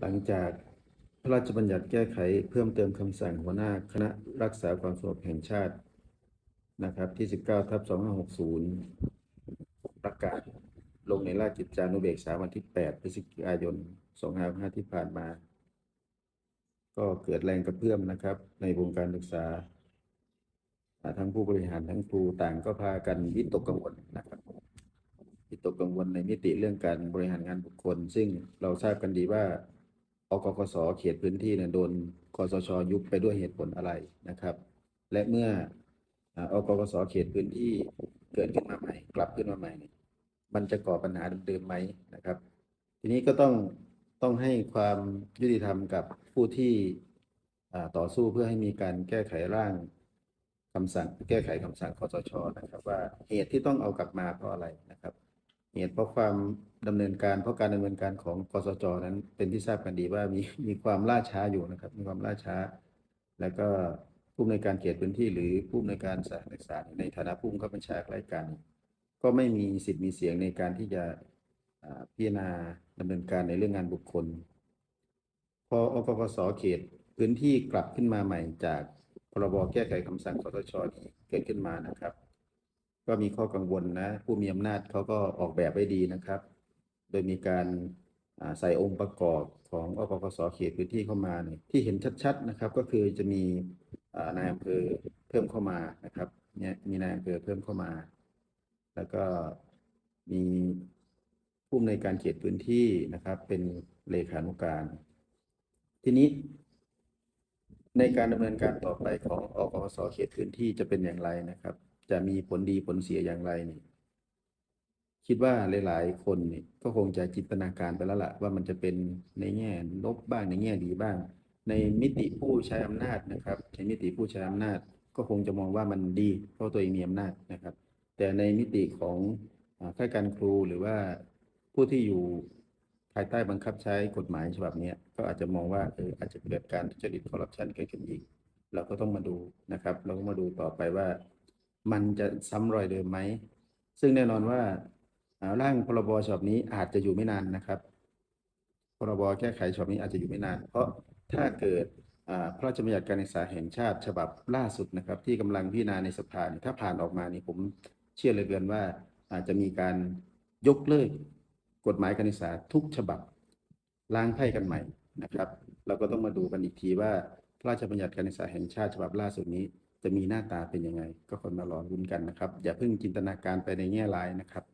หลังจากพระราชบัญญัติแก้ไขเพิ่มเติมคำสั่งหัวหน้าคณะรักษาความสงบแห่งชาตินะครับที่ 19ทับ2560 ประกาศลงในราชกิจจานุเบกษาวันที่ 8 พฤศจิกายน 2565ที่ผ่านมา ก็เกิดแรงกระเพื่อมนะครับ ในวงการศึกษาอ่าทั้งผู้บริหารทั้งครูต่างก็พากันวิตกกังวลนะครับวิตกกังวลในมิติเรื่องการบริหารงานบุคคล ซึ่งเราทราบกันดีว่า อกกสเขตพื้นที่เนี่ยโดนคสชยุบไปด้วยเหตุผลอะไรนะครับ และเมื่ออกกสเขตพื้นที่เกิดขึ้นมาใหม่ กลับขึ้นมาใหม่เนี่ยมันจะก่อปัญหาเดิมๆไหมนะครับ ทีนี้ก็ต้องต้องให้ความยุติธรรมกับผู้ที่ต่อสู้เพื่อให้มีการแก้ไขร่างคำสั่งแก้ไขคำสั่งคสชนะครับ ว่าเหตุที่ต้องเอากลับมาเพราะอะไรนะครับ เหตุเพราะความ ดำเนินการเพราะการดำเนินการของกสจนั้น เป็นที่ทราบกันดีว่ามีมีความล่าช้าอยู่นะครับ มีความล่าช้า แล้วก็ผู้อำนการเขตพื้นที่หรือผู้อำนการสถานศึกษาในฐานะผู้บังคับบัญชารายการ ก็ไม่มีสิทธิ์มีเสียงในการที่จะพิจารณาดำเนินการในเรื่องงานบุคคล พออกกสเขตพื้นที่กลับขึ้นมาใหม่จากพรบแก้ไขคำสั่งคสชนี้เกิดขึ้นมานะครับ ก็มีข้อกังวลนะ ผู้มีอำนาจเขาก็ออกแบบไว้ดีนะครับ ดยมีการใส่องค์ประกอบของอกกสเขตพื้นที่เข้ามาเนี่ยที่เห็นชัดๆนะครับ ก็คือจะมีนายอำเภอเพิ่มเข้ามานะครับเนี่ยมีนายอำเภอเพิ่มเข้ามา แล้วก็มีผู้อำนวยการเขตพื้นที่นะครับ เป็นเลขานุการ ทีนี้ ในการดำเนินการต่อไปของอกกสเขตพื้นที่จะเป็นอย่างไรนะครับ จะมีผลดีผลเสียอย่างไรนี่ คิดว่าหลาย ๆ คนนี่ก็คงจะจินตนาการไปแล้วล่ะ ว่ามันจะเป็นในแง่ลบบ้างในแง่ดีบ้าง ในมิติผู้ใช้อำนาจนะครับ ในมิติผู้ใช้อำนาจก็คงจะมองว่ามันดีเพราะตัวเองมีอำนาจนะครับ แต่ในมิติของข้าราชการครูหรือว่าผู้ที่อยู่ภายใต้บังคับใช้กฎหมายฉบับนี้ก็อาจจะมองว่าเอออาจจะเกิดการทุจริตคอร์รัปชันเกิดขึ้นอีก เราก็ต้องมาดูนะครับ เราก็มาดูต่อไปว่า มันจะซ้ำรอยเดิมไหมซึ่งแน่นอนว่า ร่างพรบฉบับนี้อาจจะอยู่ไม่นานนะครับ พรบแก้ไขฉบับนี้อาจจะอยู่ไม่นาน เพราะถ้าเกิดพระราชบัญญัติการศึกษาแห่งชาติฉบับล่าสุดนะครับ ที่กำลังพิจารณาในสภาถ้าผ่านออกมานี่ผมเชื่อเลยเกินว่าอาจจะมีการยกเลิกกฎหมายการศึกษาทุกฉบับล้างไพ่กันใหม่นะครับ เราก็ต้องมาดูกันอีกทีว่าพระราชบัญญัติการศึกษาแห่งชาติฉบับล่าสุดนี้ จะมีหน้าตาเป็นยังไง ก็คนมารอรุ้นกันนะครับ อย่าเพิ่งจินตนาการไปในแง่ร้ายนะครับ